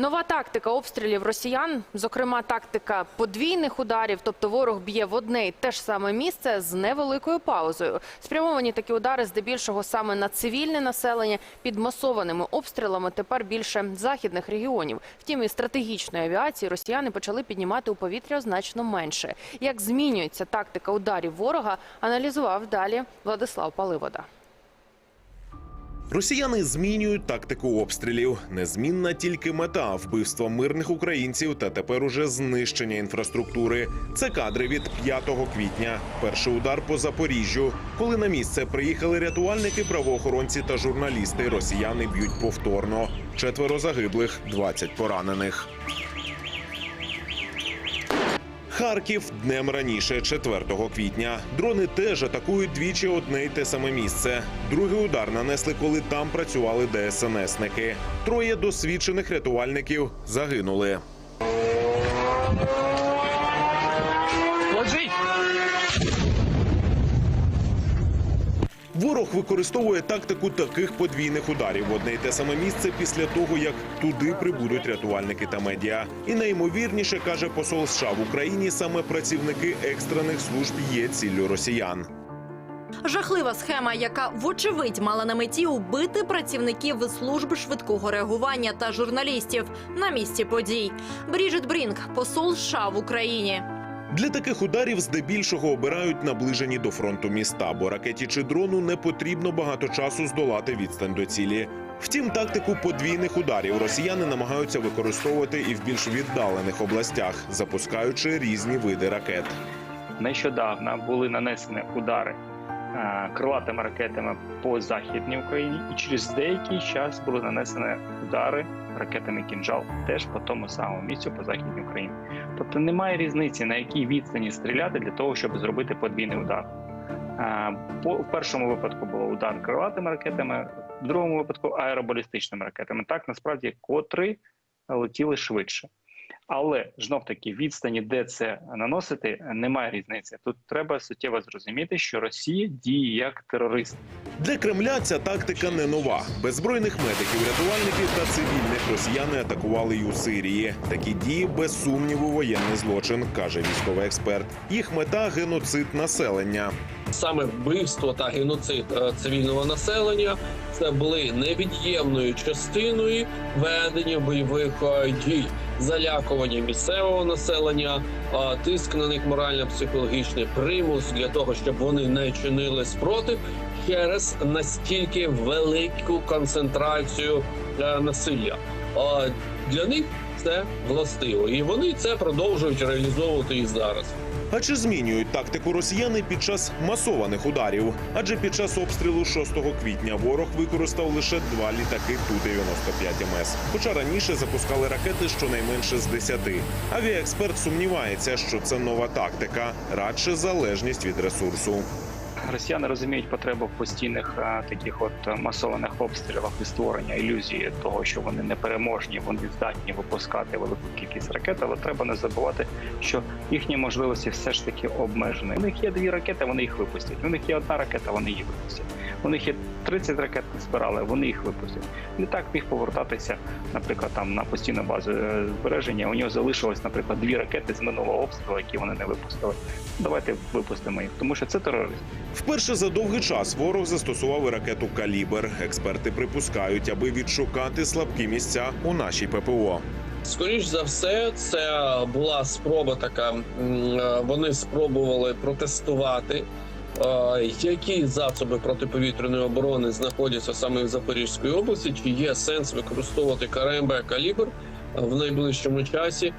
Нова тактика обстрілів росіян, зокрема тактика подвійних ударів, тобто ворог б'є в одне й те ж саме місце з невеликою паузою. Спрямовані такі удари здебільшого саме на цивільне населення під масованими обстрілами тепер більше західних регіонів. Втім, і стратегічної авіації росіяни почали піднімати у повітря значно менше. Як змінюється тактика ударів ворога, аналізував далі Владислав Паливода. Росіяни змінюють тактику обстрілів. Незмінна тільки мета вбивства мирних українців та тепер уже знищення інфраструктури. Це кадри від 5 квітня. Перший удар по Запоріжжю. Коли на місце приїхали рятувальники, правоохоронці та журналісти, росіяни б'ють повторно. Четверо загиблих, 20 поранених. Харків днем раніше, 4 квітня. Дрони теж атакують двічі одне й те саме місце. Другий удар нанесли, коли там працювали ДСНСники. Троє досвідчених рятувальників загинули. Ложись! Ворог використовує тактику таких подвійних ударів в одне й те саме місце після того, як туди прибудуть рятувальники та медіа. І найімовірніше каже посол США в Україні, саме працівники екстрених служб є ціллю росіян. Жахлива схема, яка вочевидь мала на меті убити працівників служб швидкого реагування та журналістів на місці подій. Бріджит Брінк, посол США в Україні. Для таких ударів здебільшого обирають наближені до фронту міста, бо ракеті чи дрону не потрібно багато часу здолати відстань до цілі. Втім, тактику подвійних ударів росіяни намагаються використовувати і в більш віддалених областях, запускаючи різні види ракет. Нещодавно були нанесені удари е, крилатими ракетами по західній Україні, і через деякий час були нанесені удари ракетами кінжал теж по тому самому місцю по західній Україні. Тобто немає різниці на якій відстані стріляти для того, щоб зробити подвійний удар. По в першому випадку було удар крилатими ракетами, в другому випадку аеробалістичними ракетами. Так насправді котрі летіли швидше. Але знов таки відстані, де це наносити, немає різниці. Тут треба суттєво зрозуміти, що Росія діє як терорист. Для Кремля ця тактика не нова. Беззбройних медиків, рятувальників та цивільних росіяни атакували й у Сирії. Такі дії без сумніву воєнний злочин, каже військовий експерт. Їх мета геноцид населення. саме вбивство та геноцид е, цивільного населення це були невід'ємною частиною ведення бойових е, дій, залякування місцевого населення, тиск на них морально-психологічний примус для того, щоб вони не чинили спротив через настільки велику концентрацію е, насилля. Для них це властиво, і вони це продовжують реалізовувати і зараз. А чи змінюють тактику росіяни під час масованих ударів? Адже під час обстрілу 6 квітня ворог використав лише два літаки Ту-95 МС. Хоча раніше запускали ракети щонайменше з 10. Авіаексперт сумнівається, що це нова тактика, радше залежність від ресурсу. Росіяни розуміють потребу в постійних е, таких от е, масованих обстрілах і створення ілюзії того, що вони непереможні, вони здатні випускати велику кількість ракет. Але треба не забувати, що їхні можливості все ж таки обмежені. У них є дві ракети, вони їх випустять. У них є одна ракета, вони її випустять. У них є 30 ракет збирали, вони їх випустять. Літак міг повертатися, наприклад, там на постійну базу е, збереження. У нього залишилось, наприклад, дві ракети з минулого обстрілу, які вони не випустили. Давайте випустимо їх, тому що це терорист. Вперше за довгий час ворог застосував і ракету Калібр. Експерти припускають, аби відшукати слабкі місця у нашій ППО. Скоріш за все, це була спроба така. е, Вони спробували протестувати, які засоби протиповітряної оборони знаходяться саме в Запорізькій області. Чи є сенс використовувати КРМБ калібр в найближчому часі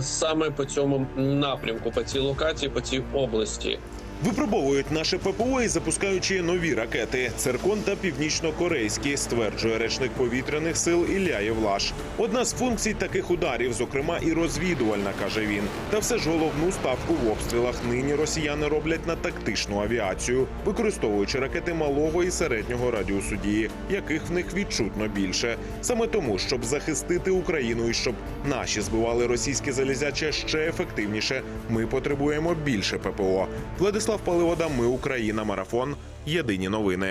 саме по цьому напрямку, по цій локації, по цій області. Випробовують наше ППО і запускаючи нові ракети Циркон та північно-корейські, стверджує речник повітряних сил Ілля Євлаш. Одна з функцій таких ударів, зокрема і розвідувальна, каже він. Та все ж головну ставку в обстрілах нині росіяни роблять на тактичну авіацію, використовуючи ракети малого і середнього радіусу дії, яких в них відчутно більше. Саме тому, щоб захистити Україну і щоб наші збивали російське залізяче ще ефективніше, ми потребуємо більше ППО. Владислав Паливода, ми Україна. Марафон. Єдині новини.